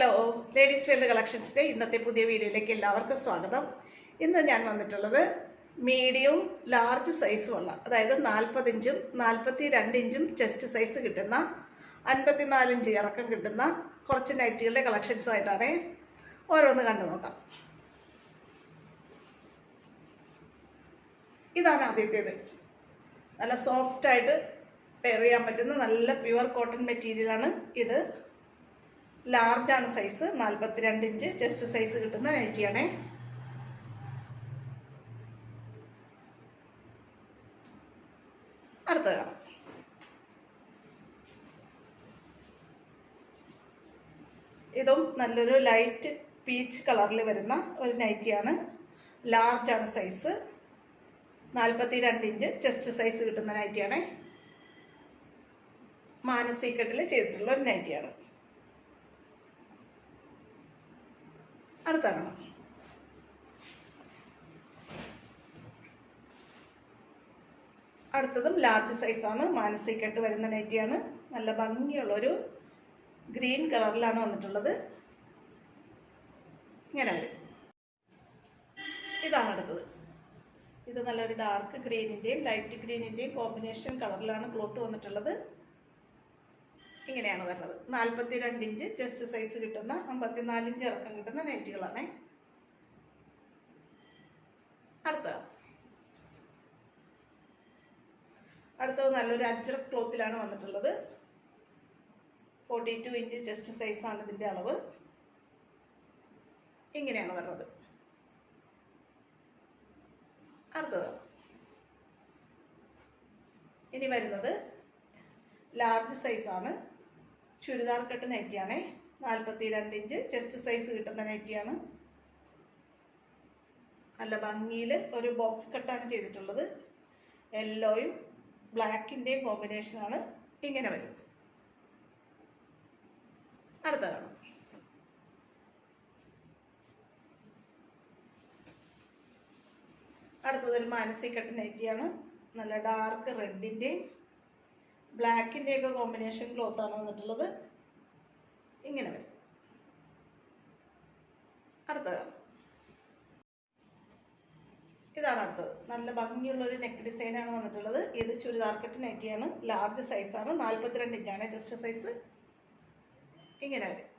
Hello ladies wear കളക്ഷൻസിന്റെ ഇന്നത്തെ പുതിയ വീഡിയോയിലേക്ക് എല്ലാവർക്കും സ്വാഗതം. ഇന്ന് ഞാൻ വന്നിട്ടുള്ളത് മീഡിയവും ലാർജ് സൈസും ഉള്ള അതായത് നാൽപ്പതിഞ്ചും നാൽപ്പത്തി രണ്ട് ഇഞ്ചും ചെസ്റ്റ് സൈസ് കിട്ടുന്ന അൻപത്തിനാല് ഇഞ്ച് ഇറക്കം കിട്ടുന്ന കുറച്ച് നൈറ്റികളുടെ കളക്ഷൻസുമായിട്ടാണ് ഓരോന്ന് കണ്ടു നോക്കാം. ഇതാണ് ആദ്യത്തേത്. നല്ല സോഫ്റ്റായിട്ട് പെയർ ചെയ്യാൻ പറ്റുന്ന നല്ല പ്യുവർ കോട്ടൺ മെറ്റീരിയലാണ് ഇത്. ലാർജ് ആണ് സൈസ് നാൽപ്പത്തിരണ്ട് ഇഞ്ച് ചെസ്റ്റ് സൈസ് കിട്ടുന്ന നൈറ്റിയാണേ അടുത്ത കാണാം. ഇതും നല്ലൊരു ലൈറ്റ് പീച്ച് കളറിൽ വരുന്ന ഒരു നൈറ്റിയാണ് ലാർജാണ് സൈസ് നാൽപ്പത്തി രണ്ട് ഇഞ്ച് ചെസ്റ്റ് സൈസ് കിട്ടുന്ന നൈറ്റിയാണേ മാനസീക്കട്ടിൽ ചെയ്തിട്ടുള്ള ഒരു നൈറ്റിയാണ് അടുത്ത കാണാം അടുത്തതും ലാർജ് സൈസാണ് മാനസികട്ട് വരുന്ന നൈറ്റിയാണ് നല്ല ഭംഗിയുള്ളൊരു ഗ്രീൻ കളറിലാണ് വന്നിട്ടുള്ളത്. ഇങ്ങനെ വരും. ഇതാണ് അടുത്തത്. ഇത് നല്ലൊരു ഡാർക്ക് ഗ്രീനിന്റെയും ലൈറ്റ് ഗ്രീനിന്റെയും കോമ്പിനേഷൻ കളറിലാണ് ക്ലോത്ത് വന്നിട്ടുള്ളത്. ഇങ്ങനെയാണ് വരുന്നത്. നാൽപ്പത്തി രണ്ട് ഇഞ്ച് ചെസ്റ്റ് സൈസ് കിട്ടുന്ന അമ്പത്തിനാല് ഇഞ്ച് ഇറക്കം കിട്ടുന്ന നൈറ്റുകളാണ്. അടുത്ത അടുത്തത് നല്ലൊരു അജ്ര ക്ലോത്തിലാണ് വന്നിട്ടുള്ളത്. ഫോർട്ടി ടു ഇഞ്ച് ചെസ്റ്റ് സൈസാണ് ഇതിന്റെ അളവ്. ഇങ്ങനെയാണ് വരുന്നത്. അടുത്തത്. ഇനി വരുന്നത് ലാർജ് സൈസാണ് ചുരിദാർ കട്ട് നെറ്റിയാണേ. നാൽപ്പത്തി രണ്ട് ഇഞ്ച്. ചെസ്റ്റ് സൈസ് കിട്ടുന്ന നെറ്റിയാണ്. നല്ല ഭംഗിയിൽ ഒരു ബോക്സ് കട്ടാണ് ചെയ്തിട്ടുള്ളത്. യെല്ലോയും ബ്ലാക്കിന്റെയും കോമ്പിനേഷനാണ് ഇങ്ങനെ വരും. അടുത്ത കാണാം. അടുത്തതൊരു മാനസി നെറ്റിയാണ്. നല്ല ഡാർക്ക് റെഡിന്റെയും ബ്ലാക്കിന്റെ ഒക്കെ കോമ്പിനേഷൻ ക്ലോത്ത് ആണ് വന്നിട്ടുള്ളത്. ഇങ്ങനെ വരും. അടുത്തത് ഇതാണ് അടുത്തത്. നല്ല ഭംഗിയുള്ള ഒരു നെക്ക് ഡിസൈനാണ് വന്നിട്ടുള്ളത്. ഇത് ചുരിദാർ കട്ട് നൈറ്റിയാണ് ലാർജ് സൈസാണ് നാൽപ്പത്തിരണ്ട് ഇഞ്ചാണ് ജസ്റ്റ് സൈസ് ഇങ്ങനെ വരും.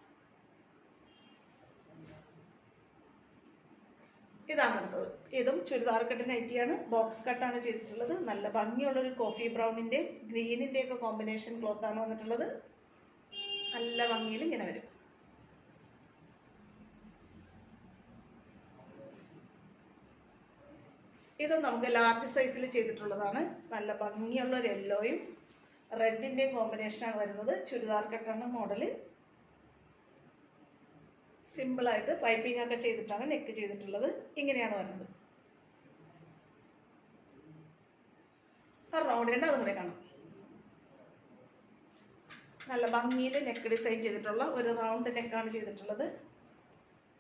ഇതാണ് അടുത്തത്. ഇതും ചുരിദാർ കട്ട് നൈറ്റിയാണ് ബോക്സ് കട്ടാണ് ചെയ്തിട്ടുള്ളത്. നല്ല ഭംഗിയുള്ളൊരു കോഫി ബ്രൗണിന്റെ ഗ്രീനിന്റെ ഒക്കെ കോമ്പിനേഷൻ ക്ലോത്ത് ആണ് വന്നിട്ടുള്ളത്. നല്ല ഭംഗിയിൽ ഇങ്ങനെ വരും. ഇത് നമുക്ക് ലാർജ് സൈസിൽ ചെയ്തിട്ടുള്ളതാണ്. നല്ല ഭംഗിയുള്ള ഒരു യെല്ലോയും റെഡിന്റെയും കോമ്പിനേഷനാണ് വരുന്നത്. ചുരിദാർ കട്ടാണ് മോഡൽ സിമ്പിളായിട്ട് പൈപ്പിംഗ് ഒക്കെ ചെയ്തിട്ടാണ് നെക്ക് ചെയ്തിട്ടുള്ളത്. ഇങ്ങനെയാണ് വരുന്നത്. ആ അതും കൂടെ കാണാം. നല്ല ഭംഗിയിൽ നെക്ക് ഡിസൈൻ ചെയ്തിട്ടുള്ള ഒരു റൗണ്ട് നെക്കാണ് ചെയ്തിട്ടുള്ളത്.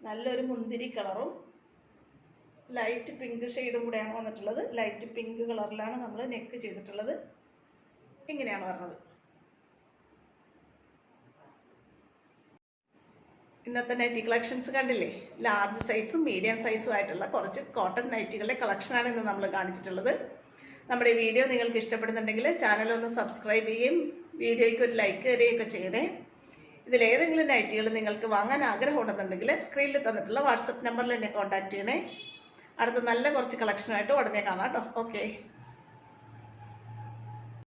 നല്ലൊരു മുന്തിരി കളറും ലൈറ്റ് പിങ്ക് ഷെയ്ഡും കൂടെയാണ് വന്നിട്ടുള്ളത്. ലൈറ്റ് പിങ്ക് കളറിലാണ് നമ്മൾ നെക്ക് ചെയ്തിട്ടുള്ളത്. ഇങ്ങനെയാണ് വരുന്നത്. ഇന്നത്തെ നൈറ്റി കളക്ഷൻസ് കണ്ടില്ലേ? ലാർജ് സൈസും മീഡിയം സൈസും ആയിട്ടുള്ള കുറച്ച് കോട്ടൺ നൈറ്റികളുടെ കളക്ഷനാണ് ഇന്ന് നമ്മൾ കാണിച്ചിട്ടുള്ളത്. നമ്മുടെ വീഡിയോ നിങ്ങൾക്ക് ഇഷ്ടപ്പെടുന്നുണ്ടെങ്കിൽ ചാനൽ ഒന്ന് സബ്സ്ക്രൈബ് ചെയ്യും വീഡിയോയ്ക്ക് ഒരു ലൈക്ക് തരികയൊക്കെ ചെയ്യണേ. ഇതിലേതെങ്കിലും നൈറ്റികൾ നിങ്ങൾക്ക് വാങ്ങാൻ ആഗ്രഹമുണ്ടെന്നുണ്ടെങ്കിൽ സ്ക്രീനിൽ തന്നിട്ടുള്ള വാട്സപ്പ് നമ്പറിൽ എന്നെ കോൺടാക്ട് ചെയ്യണേ. അടുത്ത നല്ല കുറച്ച് കളക്ഷനായിട്ട് ഉടനെ കാണാം കേട്ടോ. ഓക്കെ